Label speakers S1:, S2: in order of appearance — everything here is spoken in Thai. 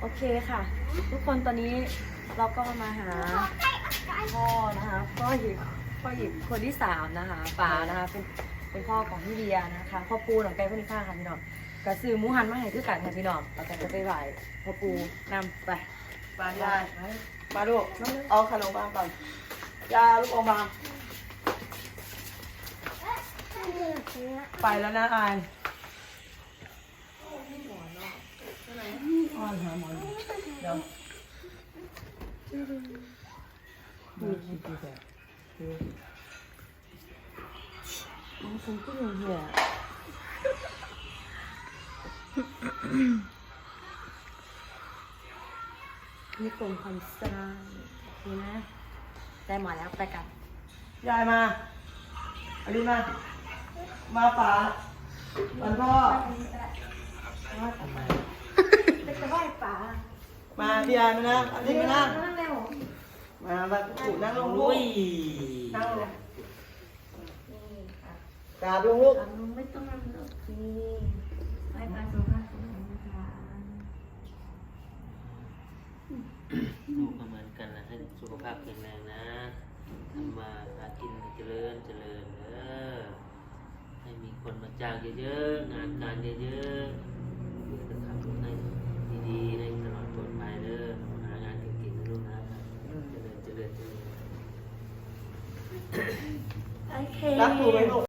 S1: โอเคค่ะ ทุกคนตอนนี้เราก็มาหาพ่อนะคะพ่อหยิบพ่อหยิบคนที่สามนะคะป๋านะคะ เป็นเป็นพ่อของพี่เดียนะคะพ่อปูหนองไก่พนิค่าค่ะพี่น้องกระซื้อหมูหันมาให้คือกันค่ะพี่น้องเราจะไปไหว้พ่อปูนำไป
S2: มายายมาลูกเอาขนมมาก่อนยาลูกออกมาไปแล้วนะอาย อนหาหมอนเดี๋ยวดูดีดีแต่
S1: มันคงก็ยังเหี้ยนี่กลมคอนสร้างนี่นะได้หมดแล้วไปกัน
S2: ยายมาอันนี้มามาป่าวันพ่อ
S1: ไปจะไหว้ป๋า
S2: มาพี่ยายมานะอันนี้มานั่ง
S1: นั่งเร็ว
S2: มาบัดกูนั่งลงลูกนั่งลง
S1: นี่ค่ะ
S2: กราบลงลูก
S1: อะมึงไม่ต้องนั่งหรอกนี่ไหว้ป๋าสุภาพสุภาพนะคะ
S3: ลูกก็เหมือนกันนะให้สุขภาพแข็งแรงนะทำมาหากินเจริญเจริญเออให้มีคนมาจ้างเยอะๆงานการเยอะๆเดี๋ยวจะขับรถให้ดีๆให้ตลอดปลอดภัยเด้อหางานเก่งๆนะลูกนะเจริญเจริญเจริญ
S1: โอเค
S2: รักกูไหมลูก